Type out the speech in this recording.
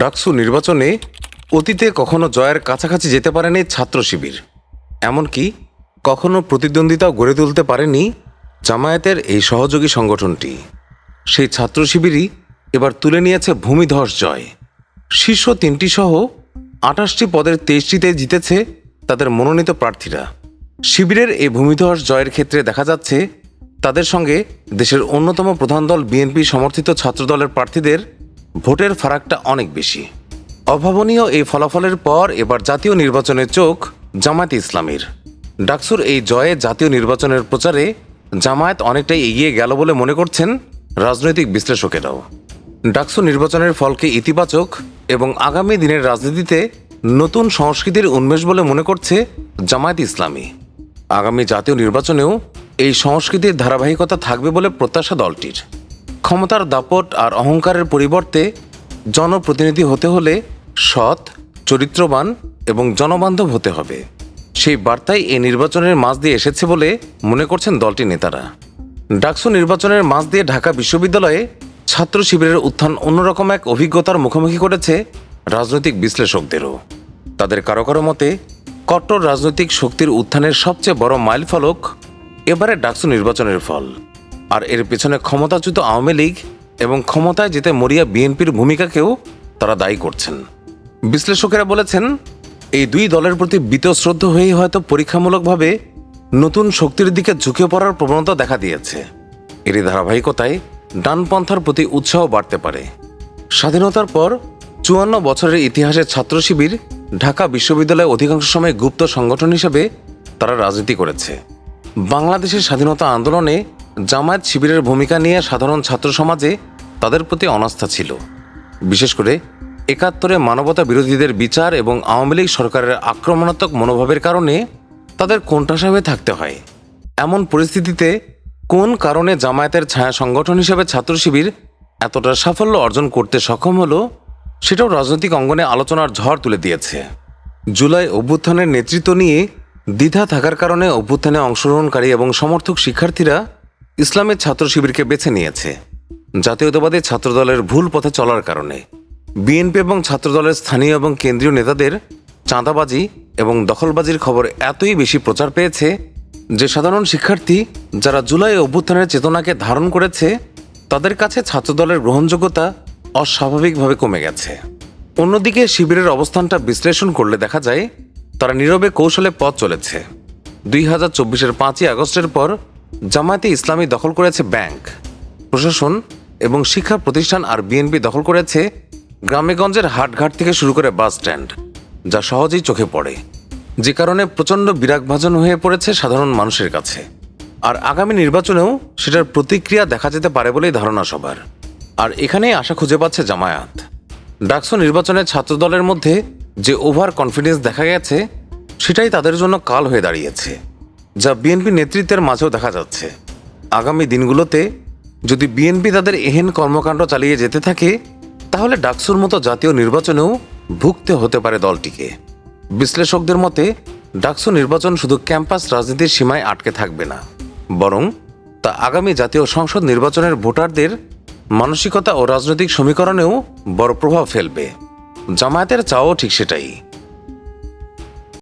ডাকসু নির্বাচনে অতীতে কখনো জয়ের কাছাকাছি যেতে পারেনি ছাত্র শিবির। এমনকি কখনো প্রতিদ্বন্দ্বিতাও গড়ে তুলতে পারেনি জামায়াতের এই সহযোগী সংগঠনটি। সেই ছাত্র শিবিরই এবার তুলে নিয়েছে ভূমিধস জয়। শীর্ষ তিনটি সহ আঠাশটি পদের তেইশটিতে জিতেছে তাদের মনোনীত প্রার্থীরা। শিবিরের এই ভূমিধস জয়ের ক্ষেত্রে দেখা যাচ্ছে তাদের সঙ্গে দেশের অন্যতম প্রধান দল বিএনপি সমর্থিত ছাত্রদলের প্রার্থীদের ভোটের ফারাকটা অনেক বেশি। অভাবনীয় এই ফলাফলের পর এবার জাতীয় নির্বাচনের চোখ জামায়াত ইসলামীর। ডাকসুর এই জয়ে জাতীয় নির্বাচনের প্রচারে জামায়াত অনেকটাই এগিয়ে গেল বলে মনে করছেন রাজনৈতিক বিশ্লেষকেরাও। ডাকসু নির্বাচনের ফলকে ইতিবাচক এবং আগামী দিনের রাজনীতিতে নতুন সংস্কৃতির উন্মেষ বলে মনে করছে জামায়াত ইসলামী। আগামী জাতীয় নির্বাচনেও এই সংস্কৃতির ধারাবাহিকতা থাকবে বলে প্রত্যাশা দলটির। ক্ষমতার দাপট আর অহংকারের পরিবর্তে জনপ্রতিনিধি হতে হলে সৎ, চরিত্রবান এবং জনবান্ধব হতে হবে। সেই বার্তাই এই নির্বাচনের মাঝ দিয়ে এসেছে বলে মনে করছেন দলটির নেতারা। ডাকসু নির্বাচনের মাঝ দিয়ে ঢাকা বিশ্ববিদ্যালয়ে ছাত্র শিবিরের উত্থান অন্যরকম এক অভিজ্ঞতার মুখোমুখি করেছে রাজনৈতিক বিশ্লেষকদেরও। তাদের কারও কারও মতে, কট্টর রাজনৈতিক শক্তির উত্থানের সবচেয়ে বড় মাইলফলক এবারে ডাকসু নির্বাচনের ফল। আর এর পেছনে ক্ষমতাচ্যুত আওয়ামী লীগ এবং ক্ষমতায় যেতে মরিয়া বিএনপির ভূমিকাকেও তারা দায়ী করছেন। বিশ্লেষকেরা বলেছেন, এই দুই দলের প্রতি বীতশ্রদ্ধ হয়েই হয়তো পরীক্ষামূলকভাবে নতুন শক্তির দিকে ঝুঁকে পড়ার প্রবণতা দেখা দিয়েছে। এরই ধারাবাহিকতায় ডানপন্থার প্রতি উৎসাহ বাড়তে পারে। স্বাধীনতার পর চুয়ান্ন বছরের ইতিহাসে ছাত্র শিবির ঢাকা বিশ্ববিদ্যালয়ে অধিকাংশ সময় গুপ্ত সংগঠন হিসেবে তারা রাজনীতি করেছে। বাংলাদেশের স্বাধীনতা আন্দোলনে জামায়াত শিবিরের ভূমিকা নিয়ে সাধারণ ছাত্র সমাজে তাদের প্রতি অনাস্থা ছিল। বিশেষ করে একাত্তরে মানবতা বিরোধীদের বিচার এবং আওয়ামী লীগ সরকারের আক্রমণাত্মক মনোভাবের কারণে তাদের কোণঠাসা হয়ে থাকতে হয়। এমন পরিস্থিতিতে কোন কারণে জামায়াতের ছায়া সংগঠন হিসেবে ছাত্র শিবির এতটা সাফল্য অর্জন করতে সক্ষম হলো, সেটাও রাজনৈতিক অঙ্গনে আলোচনার ঝড় তুলে দিয়েছে। জুলাই অভ্যুত্থানের নেতৃত্ব নিয়ে দ্বিধা থাকার কারণে অভ্যুত্থানে অংশগ্রহণকারী এবং সমর্থক শিক্ষার্থীরা ইসলামের ছাত্র শিবিরকে বেছে নিয়েছে। জাতীয়তাবাদী ছাত্রদলের ভুল পথে চলার কারণে। বিএনপি এবং ছাত্রদলের স্থানীয় এবং কেন্দ্রীয় নেতাদের চাঁদাবাজি এবং দখলবাজির খবর এতই বেশি প্রচার পেয়েছে যে সাধারণ শিক্ষার্থী যারা জুলাই অভ্যুত্থানের চেতনাকে ধারণ করেছে, তাদের কাছে ছাত্রদলের গ্রহণযোগ্যতা অস্বাভাবিকভাবে কমে গেছে। অন্যদিকে শিবিরের অবস্থানটা বিশ্লেষণ করলে দেখা যায়, তারা নীরবে কৌশলে পথ চলেছে। দুই হাজার চব্বিশের পাঁচই আগস্টের পর জামায়াতে ইসলামী দখল করেছে ব্যাংক, প্রশাসন এবং শিক্ষা প্রতিষ্ঠান আর বিএনপি দখল করেছে গ্রামেগঞ্জের হাটঘাট থেকে শুরু করে বাস স্ট্যান্ড, যা সহজেই চোখে পড়ে। যে কারণে প্রচণ্ড বিরাগভাজন হয়ে পড়েছে সাধারণ মানুষের কাছে। আর আগামী নির্বাচনেও সেটার প্রতিক্রিয়া দেখা যেতে পারে বলেই ধারণা সবার। আর এখানেই আশা খুঁজে পাচ্ছে জামায়াত। ডাকসু নির্বাচনে ছাত্রদলের মধ্যে যে ওভার কনফিডেন্স দেখা গেছে, সেটাই তাদের জন্য কাল হয়ে দাঁড়িয়েছে। যা বিএনপি নেতৃত্বের মাঝেও দেখা যাচ্ছে। আগামী দিনগুলোতে যদি বিএনপি তাদের এহেন কর্মকাণ্ড চালিয়ে যেতে থাকে, তাহলে ডাকসুর মতো জাতীয় নির্বাচনেও ভুগতে হতে পারে দলটিকে। বিশ্লেষকদের মতে, ডাকসু নির্বাচন শুধু ক্যাম্পাস রাজনীতির সীমায় আটকে থাকবে না, বরং তা আগামী জাতীয় সংসদ নির্বাচনের ভোটারদের মানসিকতা ও রাজনৈতিক সমীকরণেও বড় প্রভাব ফেলবে। জামায়াতের চাও ঠিক সেটাই।